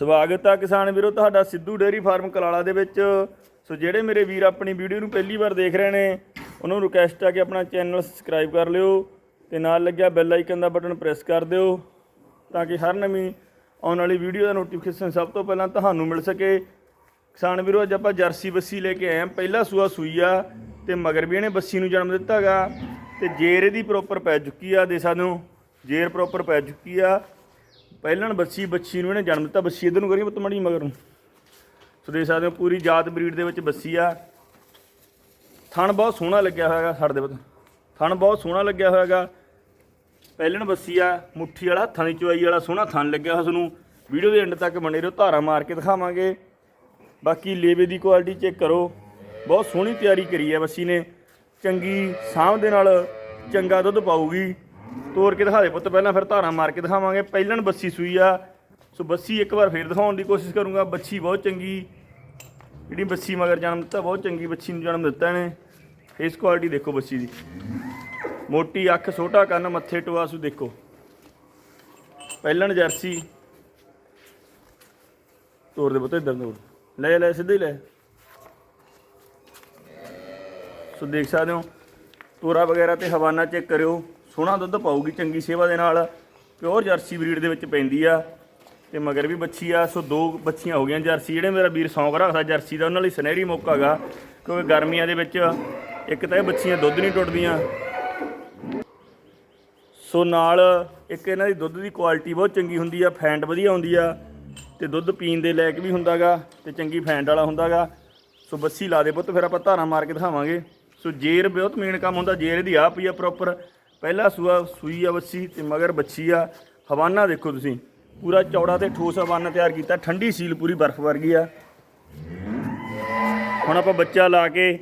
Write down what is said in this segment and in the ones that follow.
ਸਵਾਗਤ ਆ ਕਿਸਾਨ ਵੀਰੋ, ਤੁਹਾਡਾ ਸਿੱਧੂ ਡੇਅਰੀ ਫਾਰਮ ਕਲਾਲਾ ਦੇ ਵਿੱਚ। ਸੋ ਜਿਹੜੇ ਮੇਰੇ ਵੀਰ ਆਪਣੀ ਵੀਡੀਓ ਨੂੰ ਪਹਿਲੀ ਵਾਰ ਦੇਖ ਰਹੇ ਨੇ, ਉਹਨਾਂ ਨੂੰ ਰਿਕਵੈਸਟ ਆ ਕਿ ਆਪਣਾ ਚੈਨਲ ਸਬਸਕ੍ਰਾਈਬ ਕਰ ਲਿਓ ਤੇ ਨਾਲ ਲੱਗਿਆ ਬੈਲ ਆਈਕਨ ਦਾ ਬਟਨ ਪ੍ਰੈਸ ਕਰ ਦਿਓ ਤਾਂ ਕਿ ਹਰ ਨਵੀਂ ਆਉਣ ਵਾਲੀ ਵੀਡੀਓ ਦਾ ਨੋਟੀਫਿਕੇਸ਼ਨ ਸਭ ਤੋਂ ਪਹਿਲਾਂ ਤੁਹਾਨੂੰ ਮਿਲ ਸਕੇ। ਕਿਸਾਨ ਵੀਰੋ, ਅੱਜ ਆਪਾਂ ਜਰਸੀ ਬੱਸੀ ਲੈ ਕੇ ਆਏ ਹਾਂ। ਪਹਿਲਾ ਸੂਆ ਸੂਈ ਆ ਤੇ ਮਗਰ ਵੀ ਇਹਨੇ ਬੱਸੀ ਨੂੰ ਜਨਮ ਦਿੱਤਾਗਾ ਤੇ ਜੇਰ ਇਹਦੀ ਪ੍ਰੋਪਰ ਪੈ ਚੁੱਕੀ ਆ ਦੇ ਸਾਨੂੰ ਜੇਰ ਪ੍ਰੋਪਰ ਪੈ ਚੁੱਕੀ ਆ। ਪਹਿਲਣ ਬੱਸੀ ਬੱਚੀ ਨੂੰ ਇਹਨੇ ਜਨਮ ਦਿੱਤਾ, ਬੱਸੀ ਇਧਰ ਨੂੰ ਕਰੀ ਪੁੱਤ ਮੜੀ ਮਗਰ। ਨੂੰ ਸੋ ਦੇਖ ਸਕਦੇ ਹੋ ਪੂਰੀ ਜਾਤ ਬਰੀਡ ਦੇ ਵਿੱਚ ਬੱਸੀ ਆ। ਥਣ ਬਹੁਤ ਸੋਹਣਾ ਲੱਗਿਆ ਹੋਇਆਗਾ ਸਾਡੇ ਦੇ ਪੁੱਤ। ਥਣ ਬਹੁਤ ਸੋਹਣਾ ਲੱਗਿਆ ਹੋਇਆ ਹੋਇਆਗਾ ਪਹਿਲਣ ਬੱਸੀ ਆ, ਮੁੱਠੀ ਵਾਲਾ ਥਣੀ ਚੁਆਈ ਵਾਲਾ ਸੋਹਣਾ ਥਣ ਲੱਗਿਆ ਹੋਇਆ ਤੁਹਾਨੂੰ ਵੀਡੀਓ ਦੇ ਐਂਡ ਤੱਕ ਬਣੇ ਰਹੋ, ਧਾਰਾ ਮਾਰ ਕੇ ਦਿਖਾਵਾਂਗੇ। ਬਾਕੀ ਲੇਵੇ ਦੀ ਕੁਆਲਿਟੀ ਚੈੱਕ ਕਰੋ। ਬਹੁਤ ਸੋਹਣੀ ਤਿਆਰੀ ਕਰੀ ਹੈ ਬੱਸੀ ਨੇ। ਚੰਗੀ ਸਾਂਭ ਦੇ ਨਾਲ ਚੰਗਾ ਦੁੱਧ ਪਾਊਗੀ। ਤੋੜ ਕੇ ਦਿਖਾ ਦੇ ਪੁੱਤ, ਪਹਿਲਾਂ ਫਿਰ ਧਾਰਾਂ ਮਾਰ ਕੇ ਦਿਖਾਵਾਂਗੇ। ਪਹਿਲਣ ਬੱਸੀ ਸੂਈ ਆ, ਸੋ ਬੱਸੀ ਇੱਕ ਵਾਰ ਫੇਰ ਦਿਖਾਉਣ ਦੀ ਕੋਸ਼ਿਸ਼ ਕਰੂੰਗਾ। ਬੱਚੀ ਬਹੁਤ ਚੰਗੀ, ਜਿਹੜੀ ਬੱਸੀ ਮਗਰ ਜਨਮ ਦਿੱਤਾ, ਬਹੁਤ ਚੰਗੀ ਬੱਚੀ ਨੂੰ ਜਨਮ ਦਿੱਤਾ ਇਹਨੇ। ਫੇਸ ਕੁਆਲਿਟੀ ਦੇਖੋ ਬੱਸੀ ਦੀ। ਮੋਟੀ ਅੱਖ, ਛੋਟਾ ਕੰਨ, ਮੱਥੇ ਟੁਆਸੂ ਦੇਖੋ। ਪਹਿਲਣ ਜਰਸੀ। ਤੋਰ ਦੇ ਪੁੱਤ ਇਧਰ ਨੂੰ। ਲੈ ਲੈ, ਸਿੱਧੇ ਲੈ। ਸੋ ਦੇਖ ਸਕਦੇ ਹੋ, ਤੋਰਾ ਵਗੈਰਾ ਤੇ ਹਵਾਨਾ ਚੈੱਕ ਕਰਿਓ। ਸੋਹਣਾ ਦੁੱਧ ਪਾਊਗੀ, ਚੰਗੀ ਸੇਵਾ ਦੇ ਨਾਲ। ਪਿਓਰ ਜਰਸੀ ਬਰੀਡ ਦੇ ਵਿੱਚ ਪੈਂਦੀ ਆ ਤੇ ਮਗਰ ਵੀ ਬੱਚੀ ਆ, ਸੋ ਦੋ ਬੱਚੀਆਂ ਹੋ ਗਈਆਂ ਜਰਸੀ। ਜਿਹੜੇ ਮੇਰਾ ਵੀਰ ਸੌਂਕ ਰੱਖਦਾ ਜਰਸੀ ਦਾ, ਉਹਨਾਂ ਲਈ ਸੁਨਹਿਰੀ ਮੌਕਾ ਹੈਗਾ, ਕਿਉਂਕਿ ਗਰਮੀਆਂ ਦੇ ਵਿੱਚ ਇੱਕ ਤਾਂ ਇਹ ਬੱਚੀਆਂ ਦੁੱਧ ਨਹੀਂ ਟੁੱਟਦੀਆਂ। ਸੋ ਨਾਲ ਇੱਕ ਇਹਨਾਂ ਦੀ ਦੁੱਧ ਦੀ ਕੁਆਲਿਟੀ ਬਹੁਤ ਚੰਗੀ ਹੁੰਦੀ ਆ, ਫੈਂਟ ਵਧੀਆ ਹੁੰਦੀ ਆ, ਤੇ ਦੁੱਧ ਪੀਣ ਦੇ ਲਾਇਕ ਵੀ ਹੁੰਦਾਗਾ, ਤੇ ਚੰਗੀ ਫੈਂਟ ਵਾਲਾ ਹੁੰਦਾਗਾ। ਸੋ ਬੱਸੀ ਲਾ ਦੇ ਪੁੱਤ, ਫਿਰ ਆਪਾਂ ਧਾਰਾ ਮਾਰ ਕੇ ਦਿਖਾਵਾਂਗੇ। ਸੋ ਜੇਰ ਬਹੁਤ ਮੇਨ ਕੰਮ ਹੁੰਦਾ, ਜੇਰ ਦੀ ਆ ਪਈ ਆ ਪ੍ਰੋਪਰ ਪਹਿਲਾ ਸੂਆ ਸੂਈ ਆ ਬੱਸੀ ਤੇ ਮਗਰ ਬੱਚੀ ਆ। ਹਵਾਨਾ ਦੇਖੋ ਤੁਸੀਂ। ਪੂਰਾ ਚੌੜਾ ਤੇ ਠੋਸ ਹਵਾਨਾ ਤਿਆਰ ਕੀਤਾ। ਠੰਡੀ ਸੀਲ ਪੂਰੀ ਬਰਫ਼ ਵਰਗੀ ਆ। ਹੁਣ ਆਪਾਂ ਬੱਚਾ ਲਾ ਕੇ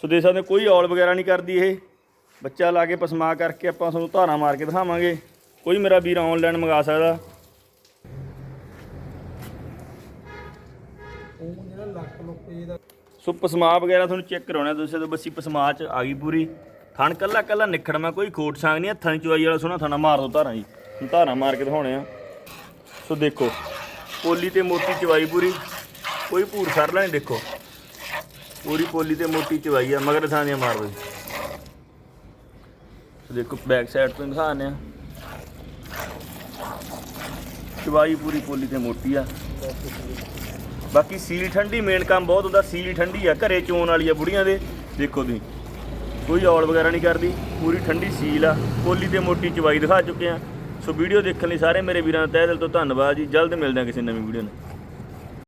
ਸੋ ਸਕਦੇ ਹੋ ਕੋਈ ਔਲ ਵਗੈਰਾ ਨਹੀਂ ਕਰਦੀ ਇਹ। ਬੱਚਾ ਲਾ ਕੇ ਪਸਮਾ ਕਰਕੇ ਆਪਾਂ ਤੁਹਾਨੂੰ ਧਾਰਾਂ ਮਾਰ ਕੇ ਦਿਖਾਵਾਂਗੇ। ਕੋਈ ਮੇਰਾ ਵੀਰ ਆਨਲਾਈਨ ਮੰਗਾ ਸਕਦਾ। ਸੋ ਪਸਮਾ ਵਗੈਰਾ ਤੁਹਾਨੂੰ ਚੈੱਕ ਕਰਾਉਣਾ ਤੁਸੀਂ ਤਾਂ ਬੱਸੀ ਪਸਮਾ ਚ ਆ ਗਈ ਪੂਰੀ। ਥਣ ਕੱਲਾ ਕੱਲਾ ਨਿਖੜਮਾ ਕੋਈ ਖੋਟ ਸਾਂਗ ਨਹੀਂ, ਹੱਥਾਂ ਦੀ ਚੁਆਈ ਵਾਲਾ ਸੋਹਣਾ ਥਣਾ ਮਾਰ ਦੋ ਧਾਰਾਂ ਜੀ। ਹੁਣ ਧਾਰਾਂ ਮਾਰ ਕੇ ਦਿਖਾਉਣੇ ਆ। ਸੋ ਦੇਖੋ, ਪੋਲੀ ਤੇ ਮੋਟੀ ਚਵਾਈ ਪੂਰੀ, ਕੋਈ ਭੂਰ ਸਰਲਾ ਨਹੀਂ, ਦੇਖੋ। ਪੂਰੀ ਪੋਲੀ ਤੇ ਮੋਟੀ ਚਵਾਈ ਆ, ਮਗਰ ਥਾਂ ਦੀਆਂ ਮਾਰ ਦੋ ਜੀ। ਸੋ ਦੇਖੋ ਬੈਕ ਸਾਈਡ ਤੋਂ ਦਿਖਾਉਂਦੇ ਆ। ਚਵਾਈ ਪੂਰੀ ਪੋਲੀ ਤੇ ਮੋਟੀ ਆ। ਬਾਕੀ ਸੀਲ ਠੰਡੀ ਮੇਨ ਕੰਮ ਬਹੁਤ ਹੁੰਦਾ, ਸੀਲ ਠੰਡੀ ਆ। ਘਰੇ ਚੋਣ ਵਾਲੀ ਆ ਬੁੜੀਆਂ ਦੇ, ਦੇਖੋ ਤੁਸੀਂ। ਕੋਈ ਔਲ ਵਗੈਰਾ ਨਹੀਂ ਕਰਦੀ, ਪੂਰੀ ਠੰਡੀ ਸੀਲ ਆ, ਕੋਲੀ ਤੇ ਮੋਟੀ ਚਵਾਈ ਦਿਖਾ ਚੁੱਕੇ ਆ। ਸੋ ਵੀਡੀਓ ਦੇਖਣ ਲਈ ਸਾਰੇ ਮੇਰੇ ਵੀਰਾਂ ਦਾ ਤਹਿ ਦਿਲ ਤੋਂ ਧੰਨਵਾਦ ਜੀ। ਜਲਦ ਮਿਲਦੇ ਹਾਂ ਕਿਸੇ ਨਵੀਂ ਵੀਡੀਓ ਨਾਲ।